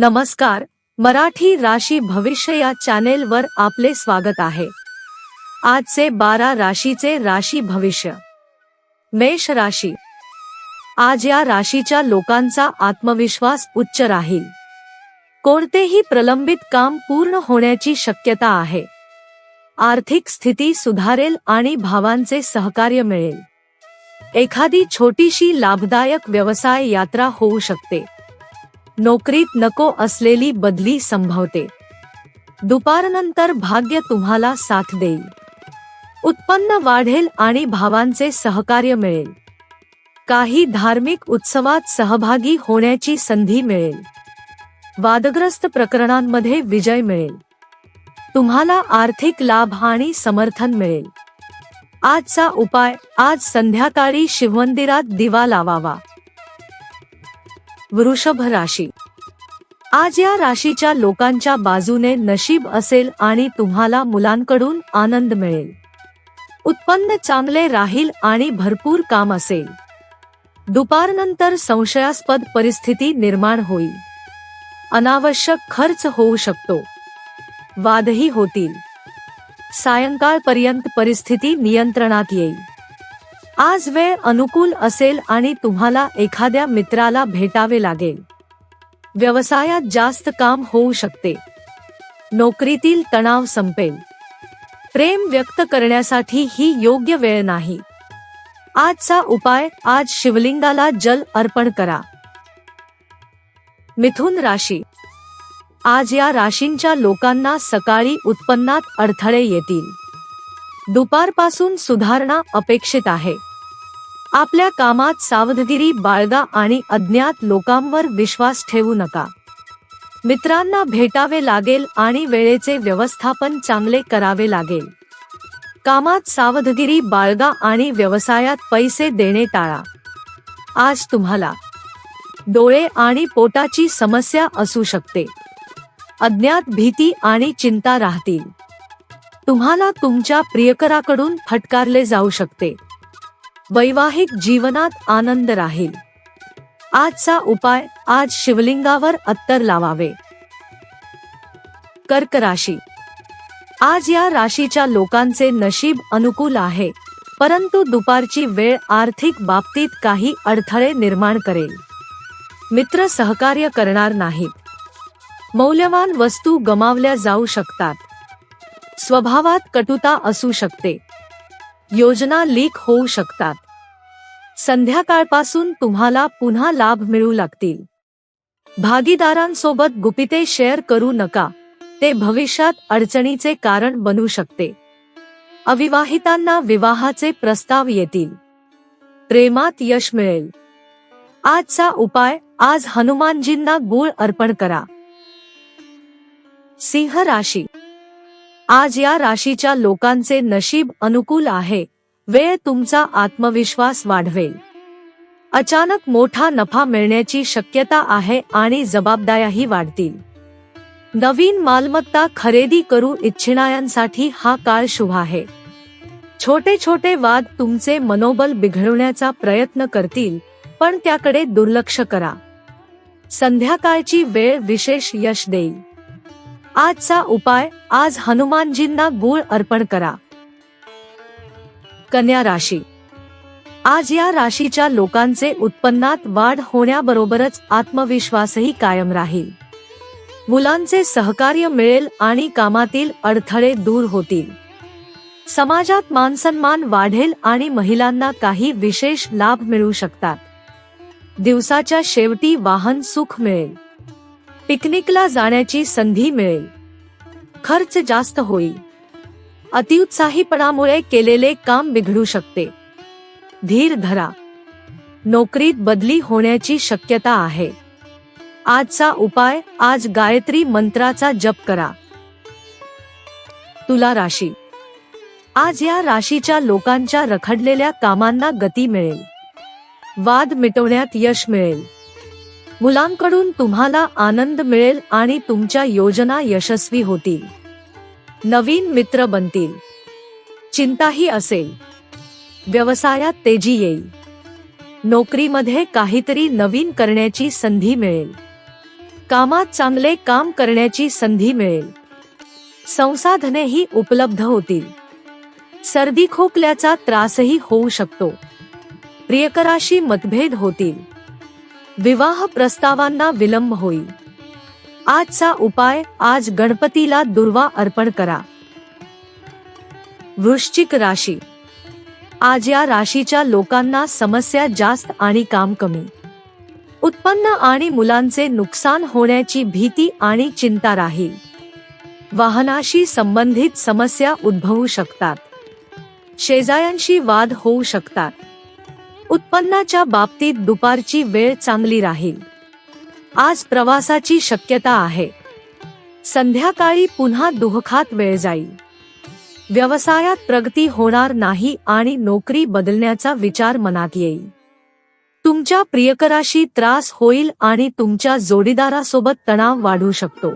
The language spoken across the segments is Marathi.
नमस्कार मराठी राशी भविष्य या चॅनेलवर आपले स्वागत आहे. आजचे बारा राशीचे राशी भविष्य. मेष राशी. आज या राशीच्या लोकांचा आत्मविश्वास उच्च राहील. कोणतेही प्रलंबित काम पूर्ण होण्याची शक्यता आहे. आर्थिक स्थिती सुधारेल आणि भावांचे सहकार्य मिळेल. एखादी छोटीशी लाभदायक व्यवसाय यात्रा होऊ शकते. नोकरीत नको असलेली बदली संभवते. दुपारनंतर भाग्य तुम्हाला साथ देईल. उत्पन्न वाढेल आणि भावांचे सहकार्य मिळेल. काही धार्मिक उत्सवात सहभागी होण्याची संधी मिळेल. वादग्रस्त प्रकरणांमध्ये विजय मिळेल. तुम्हाला आर्थिक लाभ आणि समर्थन मिळेल. आजचा उपाय आज संध्याकाळी शिवमंदिरात दिवा लावावा. वृषभ राशी. आज या राशीच्या लोकांच्या बाजूने नशीब असेल आणि तुम्हाला मुलांकडून आनंद मिळेल. उत्पन्न चांगले राहील आणि भरपूर काम असेल. दुपारनंतर संशयास्पद परिस्थिती निर्माण होईल. अनावश्यक खर्च होऊ शकतो. वादही होतील. सायंकाळपर्यंत परिस्थिती नियंत्रणात येईल. आज वेळ अनुकूल असेल आणि तुम्हाला एखाद्या मित्राला भेटावे लागेल. व्यवसायात जास्त काम होऊ शकते. नोकरीतील तणाव संपेल. प्रेम व्यक्त करण्यासाठी ही योग्य वेळ नाही. आजचा उपाय आज शिवलिंगाला जल अर्पण करा. मिथुन राशी. आज या राशींच्या लोकांना सकाळी उत्पन्नात अडथळे येतील. दुपारपासून सुधारणा अपेक्षित आहे. आपल्या कामात सावधगिरी बाळगा आणि अज्ञात लोकांवर विश्वास ठेवू नका. मित्रांना भेटावे लागेल आणि वेळेचे व्यवस्थापन चांगले करावे लागेल. कामात सावधगिरी बाळगा आणि व्यवसायात पैसे देणे टाळा. आज तुम्हाला डोळे आणि पोटाची समस्या असू शकते. अज्ञात भीती आणि चिंता राहतील. तुम्हाला तुमच्या प्रियकराकडून फटकारले जाऊ शकते. वैवाहिक जीवनात आनंद राहील. आजचा उपाय आज शिवलिंगावर अत्तर लावावे. कर्क राशी. आज या राशीच्या लोकांचे नशीब अनुकूल आहे परंतु दुपारची वेळ आर्थिक बाबतीत काही अडथळे निर्माण करेल. मित्र सहकार्य करणार नाहीत. मौल्यवान वस्तू गमावल्या जाऊ शकतात. स्वभावात कटुता असू शकते. योजना लीक होऊ शकतात. संध्याकाळपासून तुम्हाला पुन्हा लाभ मिळू लागतील. भागीदारांसोबत गुपिते शेअर करू नका. ते भविष्यात अडचणीचे कारण बनू शकते. अविवाहितांना विवाहाचे प्रस्ताव येतील. प्रेमात यश मिळेल. आजचा उपाय आज हनुमानजींना गुळ अर्पण करा. सिंह राशी आज या राशीच्या लोकांचे नशीब अनुकूल आहे. वेळ तुमचा आत्मविश्वास वाढवेल. अचानक मोठा नफा मिळण्याची शक्यता आहे आणि जबाबदाऱ्याही वाढतील. नवीन मालमत्ता खरेदी करू इच्छिणाऱ्यांसाठी हा काळ शुभ आहे. छोटे छोटे वाद तुमचे मनोबल बिघडवण्याचा प्रयत्न करतील पण त्याकडे दुर्लक्ष करा. संध्याकाळची वेळ विशेष यश देईल. आजचा उपाय आज हनुमानजींना गुळ अर्पण करा. कन्या राशी. आज या राशीच्या लोकांचे उत्पन्नात वाढ होण्याबरोबरच आत्मविश्वासही कायम राहील. मुलांचे सहकार्य मिळेल आणि कामातील अडथळे दूर होतील. समाजात मानसन्मान वाढेल आणि महिलांना काही विशेष लाभ मिळू शकतात. दिवसाच्या शेवटी वाहन सुख मिळेल. पिकनिकला जाण्याची संधी मिळेल. खर्च जास्त होईल. अतिउत्साहीपणामुळे केलेले काम बिघडू शकते. धीर धरा. नोकरीत बदली होण्याची शक्यता आहे. आजचा उपाय आज गायत्री मंत्राचा जप करा. तुला राशी. आज या राशीच्या लोकांच्या रखडलेल्या कामांना गती मिळेल. वाद मिटवण्यात यश मिळेल. मुलांकडून तुम्हाला आनंद मिळेल आणि तुमच्या योजना यशस्वी होतील. नवीन मित्र बनतील. चिंताही असेल. व्यवसायात तेजी येईल. नोकरीमध्ये काहीतरी नवीन करण्याची संधी मिळेल. कामात चांगले काम करण्याची संधी मिळेल. संसाधनेही उपलब्ध होतील. सर्दी खोकल्याचा त्रासही होऊ शकतो. प्रियकराशी मतभेद होतील. विवाह प्रस्तावांना विलंब होईल. आजचा उपाय आज गणपतीला दुर्वा अर्पण करा. वृश्चिक राशी. आज या राशीच्या लोकांना समस्या जास्त आणि काम कमी. उत्पन्न आणि मुलांचे नुकसान होण्याची भीती आणि चिंता राहील. वाहनाशी संबंधित समस्या उद्भवू शकतात. शेजाऱ्यांशी वाद होऊ शकतात. उत्पन्नाच्या बाबतीत दुपारची वेळ चांगली राहील. आज प्रवासाची शक्यता आहे. संध्याकाळी पुन्हा दुहखात वेळ जाईल. व्यवसायात प्रगती होणार नाही आणि नोकरी बदलण्याचा विचार मनात येईल. तुमच्या प्रियकराशी त्रास होईल आणि तुमच्या जोडीदारासोबत तणाव वाढू शकतो.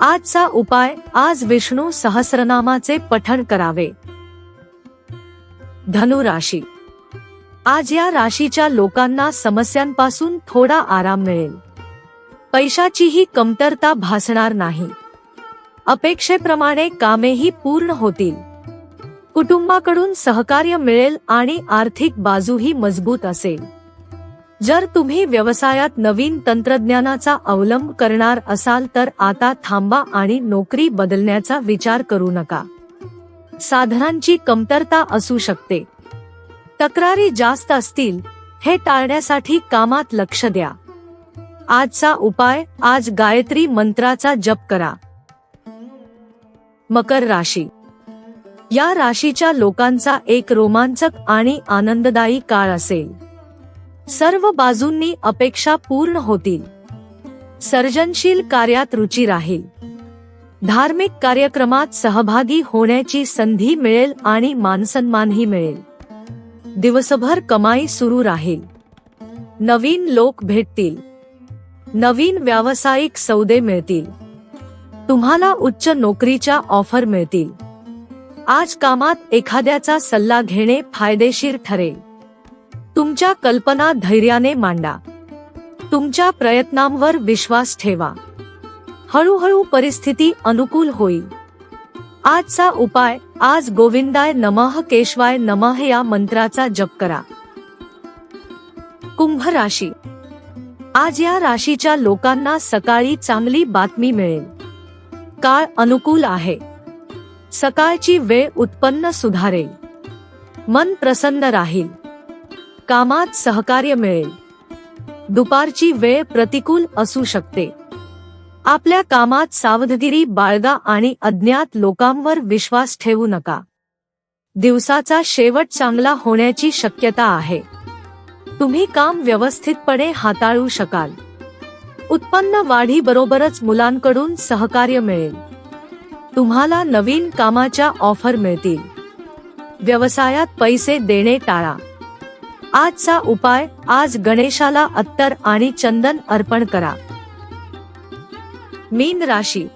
आजचा उपाय आज विष्णू सहस्रनामाचे पठण करावे. धनुराशी आज या राशीच्या लोकांना समस्यांपासून थोडा आराम मिळेल. पैशाचीही कमतरता भासणार नाही. अपेक्षेप्रमाणे कामेही पूर्ण होतील. कुटुंबाकडून सहकार्य मिळेल आणि आर्थिक बाजूही मजबूत असेल. जर तुम्ही व्यवसायात नवीन तंत्रज्ञानाचा अवलंब करणार असाल तर आता थांबा आणि नोकरी बदलण्याचा विचार करू नका. साधनांची कमतरता असू शकते. तक्रारी जास्त असतील हे टाळण्यासाठी कामात लक्ष द्या. आजचा उपाय आज गायत्री मंत्राचा जप करा. मकर राशी. या राशीच्या लोकांचा एक रोमांचक आणि आनंददायी काळ असेल. सर्व बाजूंनी अपेक्षा पूर्ण होतील. सर्जनशील कार्यात रुची राहील. धार्मिक कार्यक्रमात सहभागी होण्याची संधी मिळेल आणि मानसन्मानही मिळेल. दिवसभर कमाई सुरू राहील. नवीन लोक भेटतील. नवीन व्यावसायिक सौदे मिळतील. तुम्हाला उच्च नोकरीच्या ऑफर मिळतील. आज कामात एखाद्याचा सल्ला घेणे फायदेशीर ठरेल. तुमच्या कल्पना धैर्याने मांडा. तुमच्या प्रयत्नांवर विश्वास ठेवा. हळूहळू परिस्थिती अनुकूल होईल. आजचा उपाय आज गोविंदाय नमः केशवाय नमः या मंत्राचा जप करा. कुंभ राशी. आज या राशीच्या लोकांना सकाळी चांगली बातमी मिळेल. काळ अनुकूल आहे. सकाळची वेळ उत्पन्न सुधारेल. मन प्रसन्न राहील. कामात सहकार्य मिळेल. दुपारची वेळ प्रतिकूल असू शकते. आपल्या कामात सावधगिरी बाळगा आणि अज्ञात लोकांवर विश्वास ठेवू नका. दिवसाचा शेवट चांगला होण्याची शक्यता आहे. तुम्ही काम व्यवस्थितपणे हाताळू शकाल. उत्पन्न वाढीबरोबरच मुलांकडून सहकार्य मिळेल. तुम्हाला नवीन कामाच्या ऑफर मिळतील. व्यवसायात पैसे देणे टाळा. आजचा उपाय आज गणेशाला अत्तर आणि चंदन अर्पण करा. मीन राशी.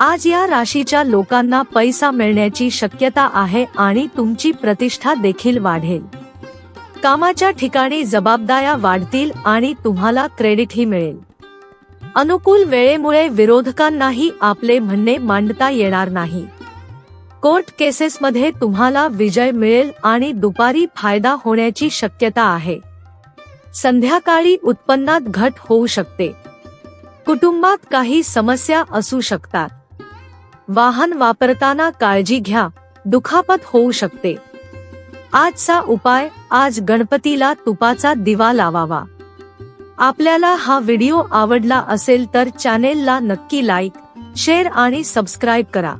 आज या राशीच्या लोकांना पैसा मिळण्याची शक्यता आहे आणि तुमची प्रतिष्ठा देखील वाढेल. कामाच्या ठिकाणी जबाबदाऱ्या वाढतील आणि तुम्हाला क्रेडिटही मिळेल. अनुकूल वेळेमुळे विरोधकांनाही आपले म्हणणे मांडता येणार नाही. कोर्ट केसेसमध्ये तुम्हाला विजय मिळेल आणि दुपारी फायदा होण्याची शक्यता आहे. संध्याकाळी उत्पन्नात घट होऊ शकते. कुटुंबात काही समस्या असू शकतात. वाहन वापरताना काळजी घ्या दुखापत होऊ शकते. आजचा उपाय आज गणपतीला तुपाचा दिवा लावावा. आपल्याला हा व्हिडिओ आवडला असेल तर चॅनेलला नक्की लाईक शेअर आणि सबस्क्राईब करा.